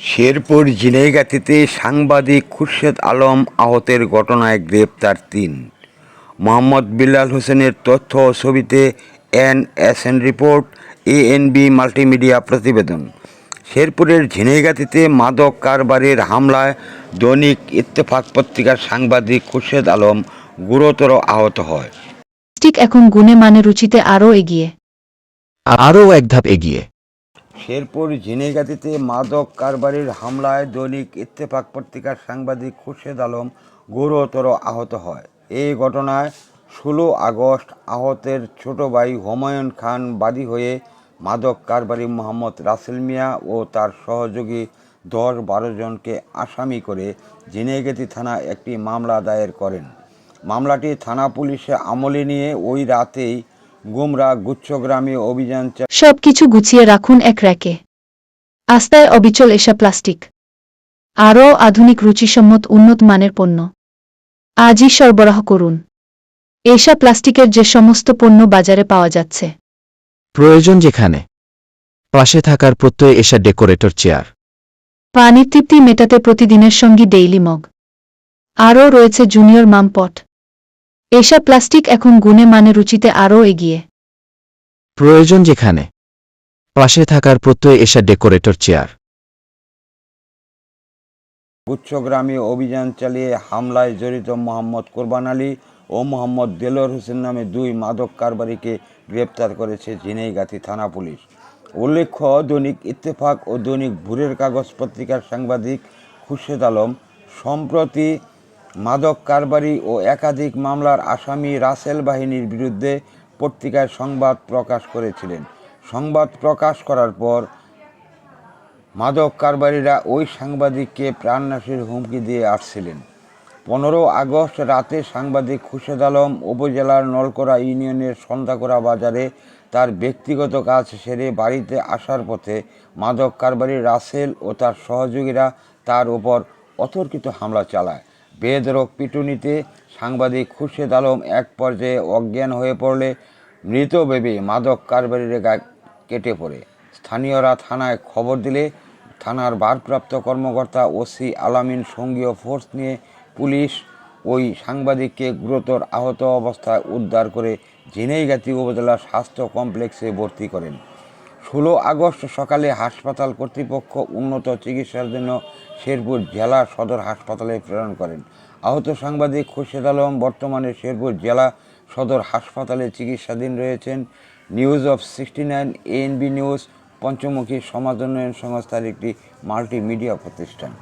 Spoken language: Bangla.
শেরপুর ঝিনাইগাতিতে সাংবাদিক খুরশেদ আলম আহতের ঘটনায় গ্রেপ্তার তিন। মোহাম্মদ বিল্লাল হোসেনের তথ্য ও ছবিতে N S N report ANB multimedia প্রতিবেদন। শেরপুরের ঝিনাইগাতিতে মাদক কারবারের হামলায় দৈনিক ইত্তেফাক পত্রিকার সাংবাদিক খুরশেদ আলম গুরুতর আহত হয়। প্লাস্টিক এখন গুণে মানে রুচিতে আরও এগিয়ে। আরও এক ধাপ এগিয়ে। শেরপুর ঝিনাইগাতিতে মাদক কারবারির হামলায় দৈনিক ইত্তেফাক পত্রিকার সাংবাদিক খুরশেদ আলম গুরুতর আহত হয়। এই ঘটনায় ষোলো আগস্ট আহতের ছোট ভাই হুমায়ুন খান বাদী হয়ে মাদক কারবারি মোহাম্মদ রাসেল মিয়া ও তার সহযোগী দশ বারো জনকে আসামি করে ঝিনাইগাতি থানায় একটি মামলা দায়ের করেন। মামলাটি থানা পুলিশে আমলে নিয়ে ওই রাতেই গুমরা গুচ্ছগ্রামে অভিযান চা সব কিছু গুছিয়ে রাখুন এক র্যাকে। আস্তায় অবিচল এসা প্লাস্টিক। আরও আধুনিক রুচিসম্মত উন্নত মানের পণ্য। আজই সরবরাহ করুন। এসা প্লাস্টিকের যে সমস্ত পণ্য বাজারে পাওয়া যাচ্ছে। প্রয়োজন যেখানে। পাশে থাকার প্রত্যয় এসা ডেকোরেটর চেয়ার। পানির তৃপ্তি মেটাতে প্রতিদিনের সঙ্গী ডেইলি মগ। আরও রয়েছে জুনিয়র মামপট। এসা প্লাস্টিক এখন গুণে মানে রুচিতে আরও এগিয়ে। প্রয়োজন যেখানে। পাশে থাকার প্রত্যয় এসা ডেকোরেটর চেয়ার। গুচ্ছগ্রামে অভিযান চালিয়ে হামলায় জড়িত মোহাম্মদ কোরবান আলী ও মোহাম্মদ দেলোর হোসেন নামে দুই মাদক কারবারিকে গ্রেপ্তার করেছে ঝিনাইগাতি থানা পুলিশ। উল্লেখ্য দৈনিক ইত্তেফাক ও দৈনিক ভুরের কাগজ পত্রিকার সাংবাদিক খুরশেদ আলম সম্প্রতি মাদক কারবারি ও একাধিক মামলার আসামি রাসেল বাহিনীর বিরুদ্ধে পত্রিকায় সংবাদ প্রকাশ করেছিলেন। সংবাদ প্রকাশ করার পর মাদক কারবারিরা ওই সাংবাদিককে প্রাণনাশের হুমকি দিয়ে আসছিলেন। পনেরো আগস্ট রাতে সাংবাদিক খুরশেদ আলম উপজেলার নলকোড়া ইউনিয়নের সন্ধ্যাকোড়া বাজারে তার ব্যক্তিগত কাজ সেরে বাড়িতে আসার পথে মাদক কারবারি রাসেল ও তার সহযোগীরা তার ওপর অতর্কিত হামলা চালায়। বেদরক পিটুনিতে সাংবাদিক খুরশেদ আলম এক পর্যায়ে অজ্ঞান হয়ে পড়লে মৃত ভেবে মাদক কারবারির গা কেটে পড়ে। স্থানীয়রা থানায় খবর দিলে থানার ভারপ্রাপ্ত কর্মকর্তা ওসি আলামিন সঙ্গীয় ফোর্স নিয়ে পুলিশ ওই সাংবাদিককে গুরুতর আহত অবস্থায় উদ্ধার করে ঝিনাইগাতি উপজেলা স্বাস্থ্য কমপ্লেক্সে ভর্তি করেন। ষোলো আগস্ট সকালে হাসপাতাল কর্তৃপক্ষ উন্নত চিকিৎসার জন্য শেরপুর জেলা সদর হাসপাতালে প্রেরণ করেন। আহত সাংবাদিক খুরশেদ আলম বর্তমানে শেরপুর জেলা সদর হাসপাতালে চিকিৎসাধীন রয়েছেন। News of sixty nine, ANB news, পঞ্চমুখী সমাজ উন্নয়ন সংস্থার একটি মাল্টিমিডিয়া প্রতিষ্ঠান।